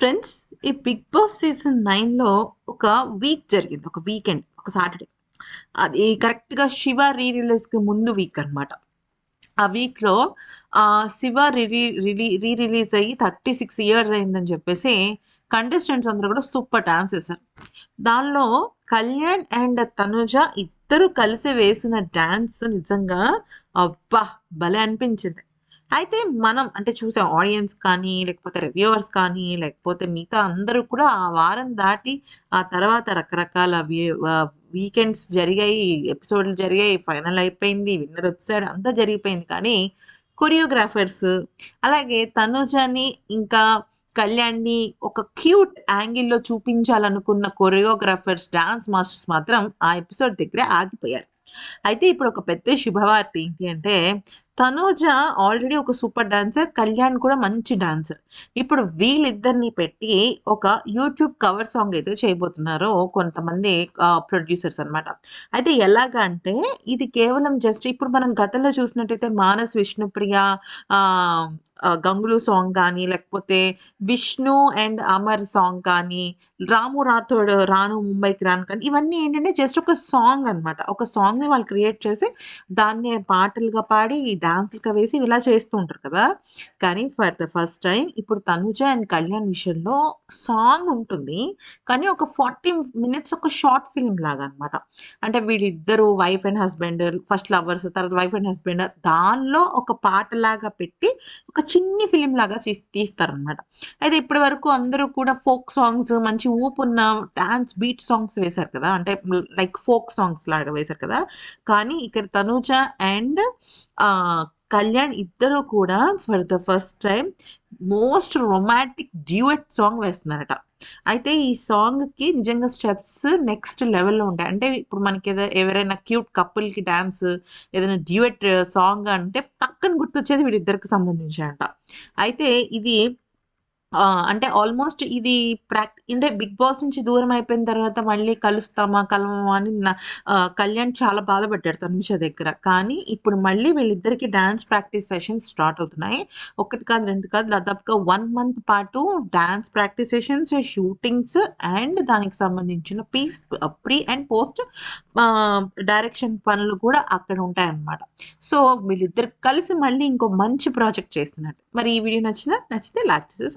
Friends ఈ big boss season నైన్లో ఒక వీక్ జరిగింది. ఒక వీకెండ్ ఒక సాటర్డే. అది కరెక్ట్గా శివ రీ రిలీజ్కి ముందు వీక్ అనమాట ఆ వీక్లో శివ రిలీ రిలీ రీ రిలీజ్ అయ్యి థర్టీ సిక్స్ ఇయర్స్ అయిందని చెప్పేసి కంటెస్టెంట్స్ అందరూ కూడా సూపర్ డాన్స్ వేశారు దానిలో కళ్యాణ్ అండ్ తనుజ ఇద్దరు కలిసి వేసిన డాన్స్ నిజంగా అబ్బా భలే అనిపించింది. అయితే మనం అంటే చూసే ఆడియన్స్ కానీ లేకపోతే రివ్యూవర్స్ కానీ లేకపోతే మిగతా అందరూ కూడా ఆ వారం దాటి ఆ తర్వాత రకరకాల వీకెండ్స్ జరిగాయి ఎపిసోడ్లు జరిగాయి ఫైనల్ అయిపోయింది విన్నర్ వచ్చాడు అంతా జరిగిపోయింది. కానీ కొరియోగ్రాఫర్స్ అలాగే తనుజని ఇంకా కళ్యాణ్ని ఒక క్యూట్ యాంగిల్లో చూపించాలనుకున్న కొరియోగ్రాఫర్స్ డాన్స్ మాస్టర్స్ మాత్రం ఆ ఎపిసోడ్ దగ్గరే ఆగిపోయారు. అయితే ఇప్పుడు ఒక పెద్ద శుభవార్త ఏంటి అంటే తనూజ ఆల్రెడీ ఒక సూపర్ డాన్సర్ కళ్యాణ్ కూడా మంచి డాన్సర్. ఇప్పుడు వీళ్ళిద్దరిని పెట్టి ఒక యూట్యూబ్ కవర్ సాంగ్ అయితే చేయబోతున్నారో కొంతమంది ప్రొడ్యూసర్స్ అనమాట అయితే ఎలాగా అంటే ఇది కేవలం జస్ట్ ఇప్పుడు మనం గతంలో చూసినట్టయితే మానస్ విష్ణుప్రియ గంగులు సాంగ్ కానీ లేకపోతే విష్ణు అండ్ అమర్ సాంగ్ కానీ రాము రాథోడ్ రాను ముంబైకి రాను కానీ ఇవన్నీ ఏంటంటే జస్ట్ ఒక సాంగ్ అనమాట ఒక సాంగ్ని వాళ్ళు క్రియేట్ చేసి దాన్ని పాటలుగా పాడి డాన్స్లుగా వేసి ఇలా చేస్తూ ఉంటారు కదా? కానీ ఫర్ ద ఫస్ట్ టైం ఇప్పుడు తనుజ అండ్ కళ్యాణ్ విషయంలో సాంగ్ ఉంటుంది. కానీ ఒక ఫార్టీ మినిట్స్ ఒక షార్ట్ ఫిల్మ్ లాగా అనమాట అంటే వీళ్ళిద్దరు wife and husband first lovers తర్వాత వైఫ్ అండ్ హస్బెండ్ దానిలో ఒక పాట లాగా పెట్టి ఒక చిన్ని ఫిలిం లాగా తీస్తారనమాట. అయితే ఇప్పటి వరకు అందరూ కూడా ఫోక్ సాంగ్స్ మంచి ఊపు ఉన్న డాన్స్ బీట్ సాంగ్స్ వేశారు కదా? అంటే లైక్ ఫోక్ సాంగ్స్ లాగా వేశారు కదా? కానీ ఇక్కడ తనూజ అండ్ కళ్యాణ్ ఇద్దరు కూడా for the first time most romantic duet song వేస్తున్నారట. అయితే ఈ సాంగ్కి నిజంగా స్టెప్స్ నెక్స్ట్ లెవెల్లో ఉంటాయి. అంటే ఇప్పుడు మనకి ఏదో ఎవరైనా క్యూట్ కపుల్కి డ్యాన్స్ ఏదైనా డ్యూయట్ సాంగ్ అంటే పక్కన గుర్తొచ్చేది వీడిద్దరికి సంబంధించి అంట. అయితే ఇది అంటే ఆల్మోస్ట్ ఇది ప్రాక్ అంటే బిగ్ బాస్ నుంచి దూరం అయిపోయిన తర్వాత మళ్ళీ కలుస్తామా కలవమా అని కళ్యాణ్ చాలా బాధపడ్డాడు తనుష దగ్గర. కానీ ఇప్పుడు మళ్ళీ వీళ్ళిద్దరికి డ్యాన్స్ ప్రాక్టీస్ సెషన్స్ స్టార్ట్ అవుతున్నాయి. ఒకటి కాదు రెండు కాదు దాదాపుగా వన్ మంత్ పాటు dance practice sessions shootings and దానికి సంబంధించిన piece pre and post direction పనులు కూడా అక్కడ ఉంటాయన్నమాట. సో వీళ్ళిద్దరు కలిసి మళ్ళీ ఇంకో మంచి ప్రాజెక్ట్ చేస్తున్నట్టు. మరి ఈ వీడియో నచ్చిందా? నచ్చితే లైక్ చేసి